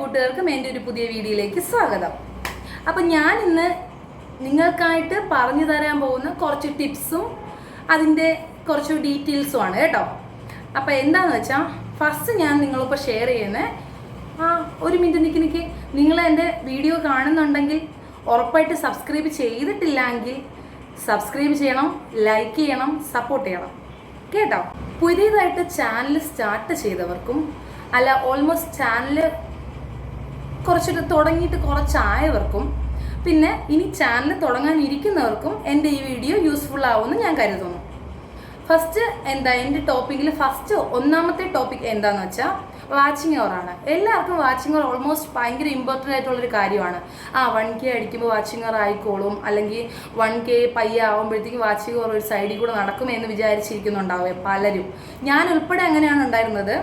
കൂട്ടുകാർക്കും എന്റെ ഒരു പുതിയ വീഡിയോയിലേക്ക് സ്വാഗതം. അപ്പം ഞാൻ ഇന്ന് നിങ്ങൾക്കായിട്ട് പറഞ്ഞു തരാൻ പോകുന്ന കുറച്ച് ടിപ്സും അതിന്റെ കുറച്ച് ഡീറ്റെയിൽസും ആണ് കേട്ടോ. അപ്പം എന്താണെന്ന് വെച്ചാൽ ഫസ്റ്റ് ഞാൻ നിങ്ങളിപ്പോൾ ഷെയർ ചെയ്യുന്നത് ആ ഒരു മിനിറ്റ് നിൽക്കി നിൽക്കി നിങ്ങൾ എന്റെ വീഡിയോ കാണുന്നുണ്ടെങ്കിൽ ഉറപ്പായിട്ട് സബ്സ്ക്രൈബ് ചെയ്തിട്ടില്ലെങ്കിൽ സബ്സ്ക്രൈബ് ചെയ്യണം ലൈക്ക് ചെയ്യണം സപ്പോർട്ട് ചെയ്യണം. കേട്ടോ? പുതിയതായിട്ട് ചാനൽ സ്റ്റാർട്ട് ചെയ്തവർക്കും അല്ല ഓൾമോസ്റ്റ് ചാനൽ കുറച്ചിട്ട് തുടങ്ങിയിട്ട് കുറച്ചായവർക്കും പിന്നെ ഇനി ചാനൽ തുടങ്ങാനിരിക്കുന്നവർക്കും എന്റെ ഈ വീഡിയോ യൂസ്ഫുൾ ആവുമെന്ന് ഞാൻ കരുതുന്നു. ഫസ്റ്റ് എന്താ എന്റെ ടോപ്പിക്കിൽ ഫസ്റ്റ് ഒന്നാമത്തെ ടോപ്പിക് എന്താണെന്ന് വെച്ചാൽ വാച്ചിങ് ആണ്. എല്ലാവർക്കും വാച്ചിങ് അവർ ഓൾമോസ്റ്റ് ഭയങ്കര ഇമ്പോർട്ടന്റ് ആയിട്ടുള്ളൊരു കാര്യമാണ്. ആ വൺ കെ അടിക്കുമ്പോൾ വാച്ചിങ് അവർ ആയിക്കോളും അല്ലെങ്കിൽ വൺ കെ പയ്യ ആകുമ്പോഴത്തേക്കും വാച്ചിങ് അവർ ഒരു സൈഡിൽ കൂടെ നടക്കുമെന്ന് വിചാരിച്ചിരിക്കുന്നുണ്ടാവുക പലരും. ഞാൻ ഉൾപ്പെടെ അങ്ങനെയാണ് ഉണ്ടായിരുന്നത്.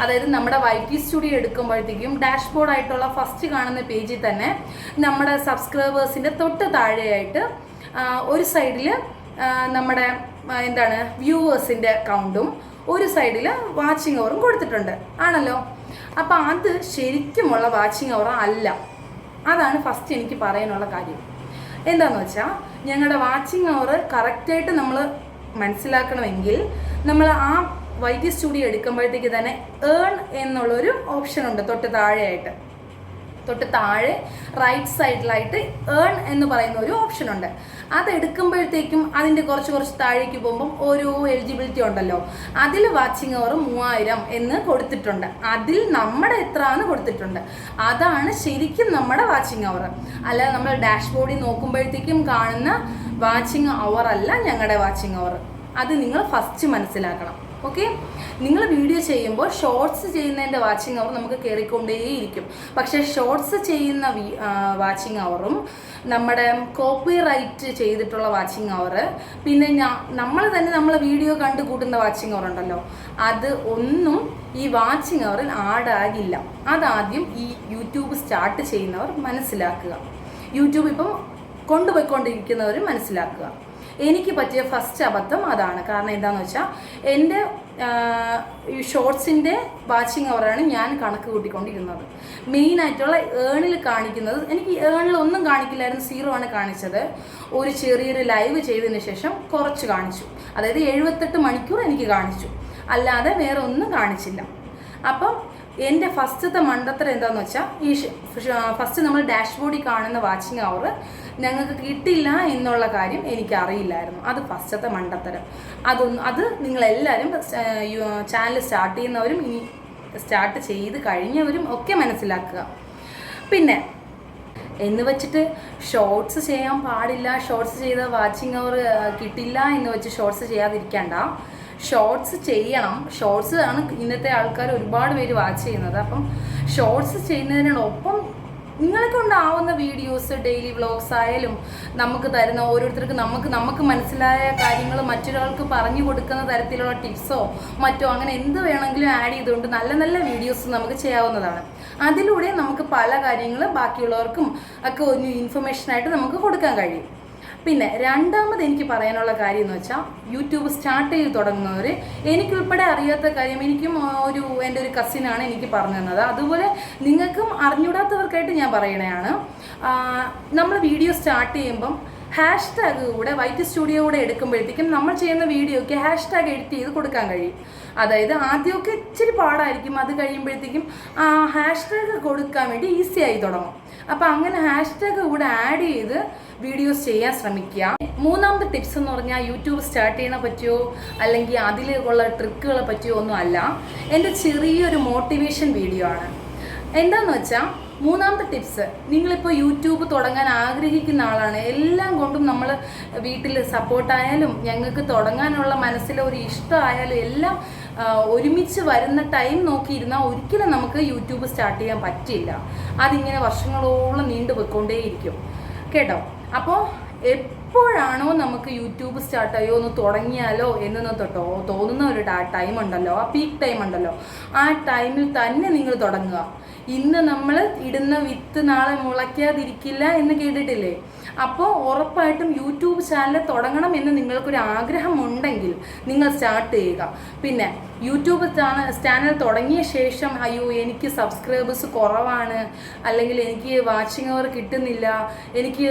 അതായത് നമ്മുടെ വൈറ്റി സ്റ്റുഡിയോ എടുക്കുമ്പോഴത്തേക്കും ഡാഷ്ബോർഡ് ആയിട്ടുള്ള ഫസ്റ്റ് കാണുന്ന പേജിൽ തന്നെ നമ്മുടെ സബ്സ്ക്രൈബേഴ്സിന്റെ തൊട്ട് താഴെയായിട്ട് ഒരു സൈഡിൽ നമ്മുടെ എന്താണ് വ്യൂവേഴ്സിന്റെ കൗണ്ടും ഒരു സൈഡിൽ വാച്ചിങ് അവറും കൊടുത്തിട്ടുണ്ട്. ആണല്ലോ? അപ്പോൾ അത് ശരിക്കുമുള്ള വാച്ചിങ് അവർ അല്ല. അതാണ് ഫസ്റ്റ് എനിക്ക് പറയാനുള്ള കാര്യം. എന്താന്ന് വെച്ചാൽ ഞങ്ങളുടെ വാച്ചിങ് അവർ കറക്റ്റായിട്ട് നമ്മൾ മനസ്സിലാക്കണമെങ്കിൽ നമ്മൾ ആ വൈദ്യ സ്റ്റുഡിയോ എടുക്കുമ്പോഴത്തേക്ക് തന്നെ ഏൺ എന്നുള്ളൊരു ഓപ്ഷൻ ഉണ്ട് തൊട്ട് താഴെയായിട്ട്. തൊട്ട് താഴെ റൈറ്റ് സൈഡിലായിട്ട് ഏൺ എന്ന് പറയുന്ന ഒരു ഓപ്ഷൻ ഉണ്ട്. അത് എടുക്കുമ്പോഴത്തേക്കും അതിന്റെ കുറച്ച് കുറച്ച് താഴേക്ക് പോകുമ്പം ഒരു എലിജിബിലിറ്റി ഉണ്ടല്ലോ. അതിൽ വാച്ചിങ് അവർ മൂവായിരം എന്ന് കൊടുത്തിട്ടുണ്ട്. അതിൽ നമ്മുടെ എത്ര എന്ന് കൊടുത്തിട്ടുണ്ട്. അതാണ് ശരിക്കും നമ്മുടെ വാച്ചിങ് അവർ അല്ല നമ്മൾ ഡാഷ് ബോർഡിൽ നോക്കുമ്പോഴത്തേക്കും കാണുന്ന വാച്ചിങ് അവർ അല്ല ഞങ്ങളുടെ വാച്ചിങ് അവർ അത് നിങ്ങൾ ഫസ്റ്റ് മനസ്സിലാക്കണം. ഓക്കെ നിങ്ങൾ വീഡിയോ ചെയ്യുമ്പോൾ ഷോർട്സ് ചെയ്യുന്നതിന്റെ വാച്ചിങ് അവർ നമുക്ക് കയറിക്കൊണ്ടേയിരിക്കും പക്ഷേ ഷോർട്സ് ചെയ്യുന്ന വാച്ചിങ് അവറും നമ്മുടെ കോപ്പി റൈറ്റ് ചെയ്തിട്ടുള്ള വാച്ചിങ് അവർ പിന്നെ ഞാൻ നമ്മൾ തന്നെ നമ്മൾ വീഡിയോ കണ്ടു കൂട്ടുന്ന വാച്ചിങ് അവർ ഉണ്ടല്ലോ. അത് ഒന്നും ഈ വാച്ചിങ് അവറിൽ ആഡാകില്ല അതാദ്യം ഈ യൂട്യൂബ് സ്റ്റാർട്ട് ചെയ്യുന്നവർ മനസ്സിലാക്കുക. യൂട്യൂബ് ഇപ്പം കൊണ്ടുപോയിക്കൊണ്ടിരിക്കുന്നവർ മനസ്സിലാക്കുക. എനിക്ക് പറ്റിയ ഫസ്റ്റ് അബദ്ധം അതാണ്. കാരണം എന്താണെന്ന് വെച്ചാൽ എന്റെ ഈ ഷോർട്സിന്റെ വാച്ചിങ് അവറാണ് ഞാൻ കണക്ക് കൂട്ടിക്കൊണ്ടിരുന്നത്. മെയിൻ ആയിട്ടുള്ള ഏണിൽ കാണിക്കുന്നത് എനിക്ക് ഏണിൽ ഒന്നും കാണിക്കില്ലായിരുന്നു സീറോ ആണ് കാണിച്ചത്. ഒരു ചെറിയൊരു ലൈവ് ചെയ്തതിന് ശേഷം കുറച്ച് കാണിച്ചു. അതായത് എഴുപത്തെട്ട് മണിക്കൂർ എനിക്ക് കാണിച്ചു. അല്ലാതെ വേറെ ഒന്നും കാണിച്ചില്ല. അപ്പം എന്റെ ഫസ്റ്റത്തെ മണ്ടത്തരം എന്താന്ന് വെച്ചാൽ ഈ ഫസ്റ്റ് നമ്മൾ ഡാഷ്ബോർഡിൽ കാണുന്ന വാച്ചിങ് അവർ ഞങ്ങൾക്ക് കിട്ടില്ല എന്നുള്ള കാര്യം എനിക്ക് അറിയില്ലായിരുന്നു അത് ഫസ്റ്റത്തെ മണ്ടത്തരം. അതൊന്നും അത് നിങ്ങളെല്ലാവരും ചാനൽ സ്റ്റാർട്ട് ചെയ്യുന്നവരും ഇനി സ്റ്റാർട്ട് ചെയ്ത് കഴിഞ്ഞവരും ഒക്കെ മനസ്സിലാക്കുക. പിന്നെ എന്ന് വെച്ചിട്ട് ഷോർട്സ് ചെയ്യാൻ പാടില്ല ഷോർട്സ് ചെയ്ത വാച്ചിങ് അവർ കിട്ടില്ല എന്ന് വെച്ച് ഷോർട്സ് ചെയ്യാതിരിക്കണ്ട. ഷോർട്സ് ചെയ്യണം. ഷോർട്സ് ആണ് ഇന്നത്തെ ആൾക്കാർ ഒരുപാട് പേര് വാച്ച് ചെയ്യുന്നത്. അപ്പം ഷോർട്സ് ചെയ്യുന്നതിനോടൊപ്പം നിങ്ങളെ കൊണ്ടാവുന്ന വീഡിയോസ് ഡെയിലി വ്ളോഗ്സ് ആയാലും നമുക്ക് തരുന്ന ഓരോരുത്തർക്ക് നമുക്ക് നമുക്ക് മനസ്സിലായ കാര്യങ്ങൾ മറ്റൊരാൾക്ക് പറഞ്ഞു കൊടുക്കുന്ന തരത്തിലുള്ള ടിപ്സോ മറ്റോ അങ്ങനെ എന്ത് വേണമെങ്കിലും ആഡ് ചെയ്തുകൊണ്ട് നല്ല നല്ല വീഡിയോസ് നമുക്ക് ചെയ്യാവുന്നതാണ്. അതിലൂടെ നമുക്ക് പല കാര്യങ്ങൾ ബാക്കിയുള്ളവർക്കും ഒക്കെ ഒരു ഇൻഫർമേഷനായിട്ട് നമുക്ക് കൊടുക്കാൻ കഴിയും. പിന്നെ രണ്ടാമത് എനിക്ക് പറയാനുള്ള കാര്യം എന്ന് വെച്ചാൽ യൂട്യൂബ് സ്റ്റാർട്ട് ചെയ്ത് തുടങ്ങുന്നവർ എനിക്കുൾപ്പെടെ അറിയാത്ത കാര്യം എനിക്കും ഒരു എന്റെ ഒരു കസിനാണ് എനിക്ക് പറഞ്ഞു തന്നത്. അതുപോലെ നിങ്ങൾക്കും അറിഞ്ഞൂടാത്തവർക്കായിട്ട് ഞാൻ പറയണതാണ് നമ്മൾ വീഡിയോ സ്റ്റാർട്ട് ചെയ്യുമ്പം ഹാഷ് ടാഗ് കൂടെ വൈറ്റ് സ്റ്റുഡിയോ കൂടെ എടുക്കുമ്പോഴത്തേക്കും നമ്മൾ ചെയ്യുന്ന വീഡിയോയ്ക്ക് ഹാഷ് ടാഗ് എഡിറ്റ് ചെയ്ത് കൊടുക്കാൻ കഴിയും. അതായത് ആദ്യമൊക്കെ ഇച്ചിരി പാടായിരിക്കും. അത് കഴിയുമ്പോഴത്തേക്കും ആ ഹാഷ് ടാഗ് കൊടുക്കാൻ വേണ്ടി ഈസി ആയി തുടങ്ങും. അപ്പം അങ്ങനെ ഹാഷ് ടാഗ് കൂടെ ആഡ് ചെയ്ത് വീഡിയോസ് ചെയ്യാൻ ശ്രമിക്കുക. മൂന്നാമത്തെ ടിപ്സ് എന്ന് പറഞ്ഞാൽ യൂട്യൂബ് സ്റ്റാർട്ട് ചെയ്യണ പറ്റിയോ അല്ലെങ്കിൽ അതിലുള്ള ട്രിക്കുകളെ പറ്റിയോ ഒന്നും അല്ല. എന്റെ ചെറിയൊരു മോട്ടിവേഷൻ വീഡിയോ ആണ്. എന്താണെന്ന് വെച്ചാൽ മൂന്നാമത്തെ ടിപ്സ് നിങ്ങളിപ്പോൾ യൂട്യൂബ് തുടങ്ങാൻ ആഗ്രഹിക്കുന്ന ആളാണ്. എല്ലാം കൊണ്ടും നമ്മൾ വീട്ടിൽ സപ്പോർട്ടായാലും ഞങ്ങൾക്ക് തുടങ്ങാനുള്ള മനസ്സിലെ ഒരു ഇഷ്ടമായാലും എല്ലാം ഒരുമിച്ച് വരുന്ന ടൈം നോക്കിയിരുന്നാൽ ഒരിക്കലും നമുക്ക് യൂട്യൂബ് സ്റ്റാർട്ട് ചെയ്യാൻ പറ്റില്ല അതിങ്ങനെ വർഷങ്ങളോളം നീണ്ടു പോയിക്കൊണ്ടേയിരിക്കും. കേട്ടോ? അപ്പോൾ എപ്പോഴാണോ നമുക്ക് യൂട്യൂബ് സ്റ്റാർട്ട് ആയോ ഒന്ന് തുടങ്ങിയാലോ എന്ന് തൊട്ടോ തോന്നുന്ന ഒരു ടൈം ഉണ്ടല്ലോ. ആ പീക്ക് ടൈം ഉണ്ടല്ലോ. ആ ടൈമിൽ തന്നെ നിങ്ങൾ തുടങ്ങുക. ഇന്ന് നമ്മൾ ഇടുന്ന വിത്ത് നാളെ മുളയ്ക്കാതിരിക്കില്ല എന്ന് കേട്ടിട്ടില്ലേ? അപ്പോൾ ഉറപ്പായിട്ടും യൂട്യൂബ് ചാനൽ തുടങ്ങണം എന്ന് നിങ്ങൾക്കൊരു ആഗ്രഹമുണ്ടെങ്കിൽ നിങ്ങൾ സ്റ്റാർട്ട് ചെയ്യുക. പിന്നെ യൂട്യൂബ് ചാനൽ തുടങ്ങിയ ശേഷം അയ്യോ എനിക്ക് സബ്സ്ക്രൈബേഴ്സ് കുറവാണ് അല്ലെങ്കിൽ എനിക്ക് വാച്ചിങ് അവർ കിട്ടുന്നില്ല എനിക്ക്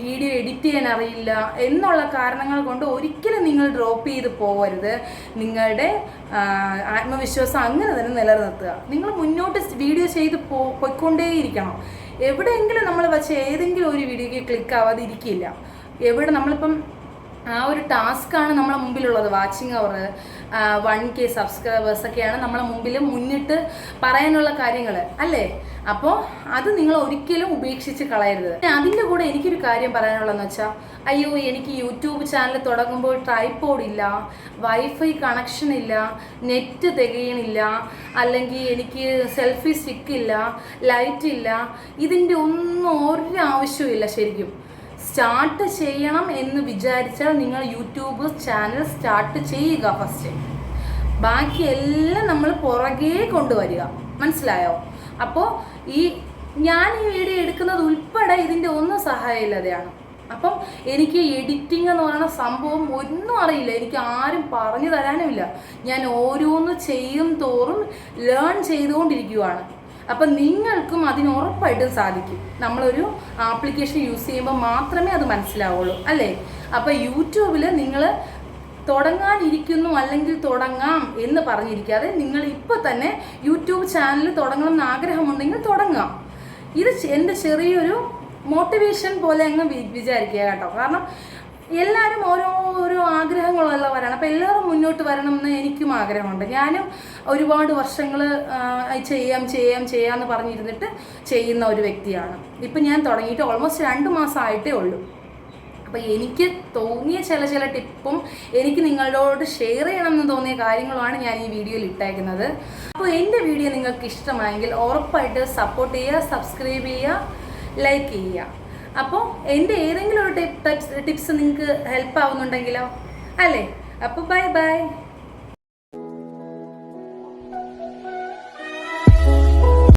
വീഡിയോ എഡിറ്റ് ചെയ്യാൻ അറിയില്ല എന്നുള്ള കാരണങ്ങൾ കൊണ്ട് ഒരിക്കലും നിങ്ങൾ ഡ്രോപ്പ് ചെയ്ത് പോകരുത് നിങ്ങളുടെ ആത്മവിശ്വാസം അങ്ങനെ തന്നെ നിലനിർത്തുക. നിങ്ങൾ മുന്നോട്ട് വീഡിയോ ചെയ്ത് പോയിക്കൊണ്ടേയിരിക്കണം. എവിടെയെങ്കിലും നമ്മൾ വെച്ച് ഏതെങ്കിലും ഒരു വീഡിയോയ്ക്ക് ക്ലിക്ക് ആവാതിരിക്കില്ല. എവിടെ നമ്മളിപ്പം ആ ഒരു ടാസ്ക്കാണ് നമ്മളെ മുമ്പിലുള്ളത്. Watching hour one K subscribers ഒക്കെയാണ് നമ്മളെ മുമ്പിൽ മുന്നിട്ട് പറയാനുള്ള കാര്യങ്ങൾ അല്ലേ? അപ്പോൾ അത് നിങ്ങൾ ഒരിക്കലും ഉപേക്ഷിച്ച് കളയരുത്. അതിന്റെ കൂടെ എനിക്കൊരു കാര്യം പറയാനുള്ളതെന്ന് വെച്ചാൽ അയ്യോ എനിക്ക് യൂട്യൂബ് ചാനൽ തുടങ്ങുമ്പോൾ ട്രൈപോഡ് ഇല്ല വൈഫൈ കണക്ഷൻ ഇല്ല നെറ്റ് തികയണില്ല അല്ലെങ്കിൽ എനിക്ക് സെൽഫി സ്റ്റിക്ക് ഇല്ല ലൈറ്റ് ഇല്ല ഇതിന്റെ ഒന്നും ഒരു ആവശ്യമില്ല ശരിക്കും. സ്റ്റാർട്ട് ചെയ്യണം എന്ന് വിചാരിച്ചാൽ നിങ്ങൾ യൂട്യൂബ് ചാനൽ സ്റ്റാർട്ട് ചെയ്യുക ഫസ്റ്റ് ബാക്കി എല്ലാം നമ്മൾ പുറകെ കൊണ്ടുവരിക. മനസ്സിലായോ? അപ്പോൾ ഈ ഞാൻ ഈ വീഡിയോ എടുക്കുന്നത് ഉൾപ്പെടെ ഇതിന്റെ ഒന്നും സഹായമില്ലാതെയാണ്. അപ്പം എനിക്ക് എഡിറ്റിംഗ് എന്ന് പറയുന്ന സംഭവം ഒന്നും അറിയില്ല. എനിക്ക് ആരും പറഞ്ഞു തരാനുമില്ല. ഞാൻ ഓരോന്ന് ചെയ്യും തോറും ലേൺ ചെയ്തുകൊണ്ടിരിക്കുകയാണ് അപ്പം നിങ്ങൾക്കും അതിന് ഉറപ്പായിട്ടും സാധിക്കും. നമ്മളൊരു ആപ്ലിക്കേഷൻ യൂസ് ചെയ്യുമ്പോൾ മാത്രമേ അത് മനസ്സിലാവുള്ളൂ അല്ലേ? അപ്പം യൂട്യൂബിൽ നിങ്ങൾ തുടങ്ങാനിരിക്കുന്നു അല്ലെങ്കിൽ തുടങ്ങാം എന്ന് പറഞ്ഞിരിക്കാതെ നിങ്ങൾ ഇപ്പോൾ തന്നെ യൂട്യൂബ് ചാനൽ തുടങ്ങണം എന്ന് ആഗ്രഹമുണ്ടെങ്കിൽ തുടങ്ങാം. ഇത് എന്റെ ചെറിയൊരു മോട്ടിവേഷൻ പോലെ അങ്ങ് വിചാരിക്കുക കേട്ടോ. കാരണം എല്ലാവരും ഓരോ ഓരോ ആഗ്രഹങ്ങളുള്ളവരാണ്. അപ്പോൾ എല്ലാവരും മുന്നോട്ട് വരണം എന്ന് എനിക്കും ആഗ്രഹമുണ്ട്. ഞാനും ഒരുപാട് വർഷങ്ങൾ ചെയ്യാം ചെയ്യാം ചെയ്യാമെന്ന് പറഞ്ഞിരുന്നിട്ട് ചെയ്യുന്ന ഒരു വ്യക്തിയാണ്. ഇപ്പം ഞാൻ തുടങ്ങിയിട്ട് ഓൾമോസ്റ്റ് രണ്ട് മാസമായിട്ടേ ഉള്ളൂ. അപ്പോൾ എനിക്ക് തോന്നിയ ചില ചില ടിപ്പും എനിക്ക് നിങ്ങളോട് ഷെയർ ചെയ്യണമെന്ന് തോന്നിയ കാര്യങ്ങളുമാണ് ഞാൻ ഈ വീഡിയോയിൽ ഇട്ടേക്കുന്നത്. അപ്പോൾ എന്റെ വീഡിയോ നിങ്ങൾക്ക് ഇഷ്ടമായെങ്കിൽ ഉറപ്പായിട്ട് സപ്പോർട്ട് ചെയ്യുക സബ്സ്ക്രൈബ് ചെയ്യുക ലൈക്ക് ചെയ്യുക. അപ്പോൾ എന്റെ ഏതെങ്കിലും ഒരു ടിപ്പ് ടിപ്സ് നിങ്ങൾക്ക് ഹെൽപ്പ് ആവുന്നുണ്ടെങ്കിലോ? അല്ലേ? അപ്പോൾ ബൈ ബൈ